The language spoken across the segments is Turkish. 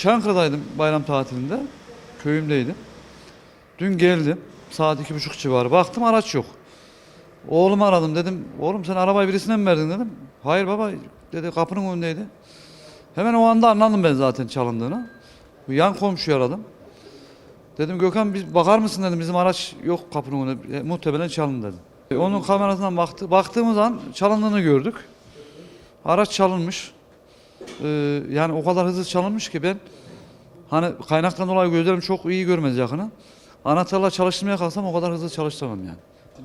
Çankırı'daydım bayram tatilinde. Köyümdeydim. Dün geldim. Saat iki buçuk civarı. Baktım araç yok. Oğlumu aradım dedim. Oğlum sen arabayı birisine mi verdin dedim. Hayır baba dedi kapının önündeydi. Hemen o anda anladım ben zaten çalındığını. Yan komşuyu aradım. Dedim Gökhan bir bakar mısın dedim bizim araç yok kapının önünde. E, muhtemelen çalındı dedim. E, onun kamerasından baktı. Baktığımız an çalındığını gördük. Araç çalınmış. Ee, yani o kadar hızlı çalınmış ki ben hani kaynaktan dolayı gözlerim çok iyi görmez yakını. Anahtarla çalıştırmaya kalksam o kadar hızlı çalıştıramam yani.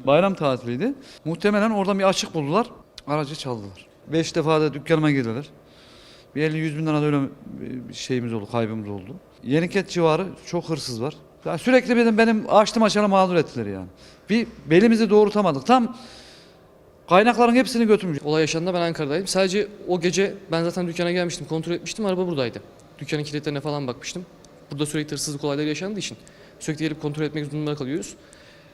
Bayram tatiliydi. Muhtemelen oradan bir açık buldular. Aracı çaldılar. Beş defa da dükkanıma girdiler. Bir 50-100 bin lira da öyle bir şeyimiz oldu, kaybımız oldu. Yeniket civarı çok hırsız var. Ya sürekli benim, benim açtım açana mağdur ettiler yani. Bir belimizi doğrultamadık. Tam kaynakların hepsini götürmüş. Olay yaşandığında ben Ankara'daydım. Sadece o gece ben zaten dükkana gelmiştim, kontrol etmiştim. Araba buradaydı. Dükkanın kilitlerine falan bakmıştım. Burada sürekli hırsızlık olayları yaşandığı için sürekli gelip kontrol etmek zorunda kalıyoruz.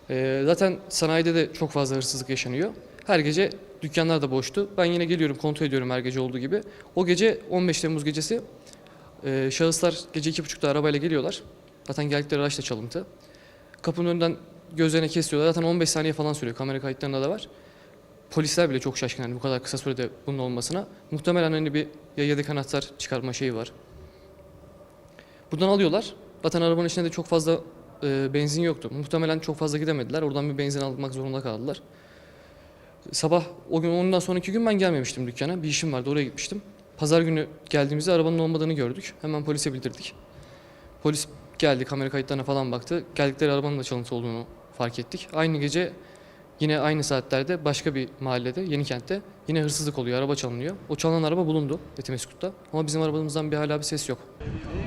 Ee, zaten sanayide de çok fazla hırsızlık yaşanıyor. Her gece dükkanlar da boştu. Ben yine geliyorum, kontrol ediyorum her gece olduğu gibi. O gece 15 Temmuz gecesi e, şahıslar gece iki buçukta arabayla geliyorlar. Zaten geldikleri araç da çalıntı. Kapının önünden gözlerine kesiyorlar. Zaten 15 saniye falan sürüyor. Kamera kayıtlarında da var. Polisler bile çok şaşkın hani bu kadar kısa sürede bunun olmasına. Muhtemelen hani bir ya yedek anahtar çıkarma şeyi var. Buradan alıyorlar. Zaten arabanın içinde de çok fazla e, benzin yoktu. Muhtemelen çok fazla gidemediler. Oradan bir benzin almak zorunda kaldılar. Sabah o gün ondan sonraki gün ben gelmemiştim dükkana. Bir işim vardı oraya gitmiştim. Pazar günü geldiğimizde arabanın olmadığını gördük. Hemen polise bildirdik. Polis geldi kamera kayıtlarına falan baktı. Geldikleri arabanın da çalıntı olduğunu fark ettik. Aynı gece Yine aynı saatlerde başka bir mahallede, Yenikent'te yine hırsızlık oluyor, araba çalınıyor. O çalınan araba bulundu Etimeskut'ta ama bizim arabamızdan bir hala bir ses yok. Bir.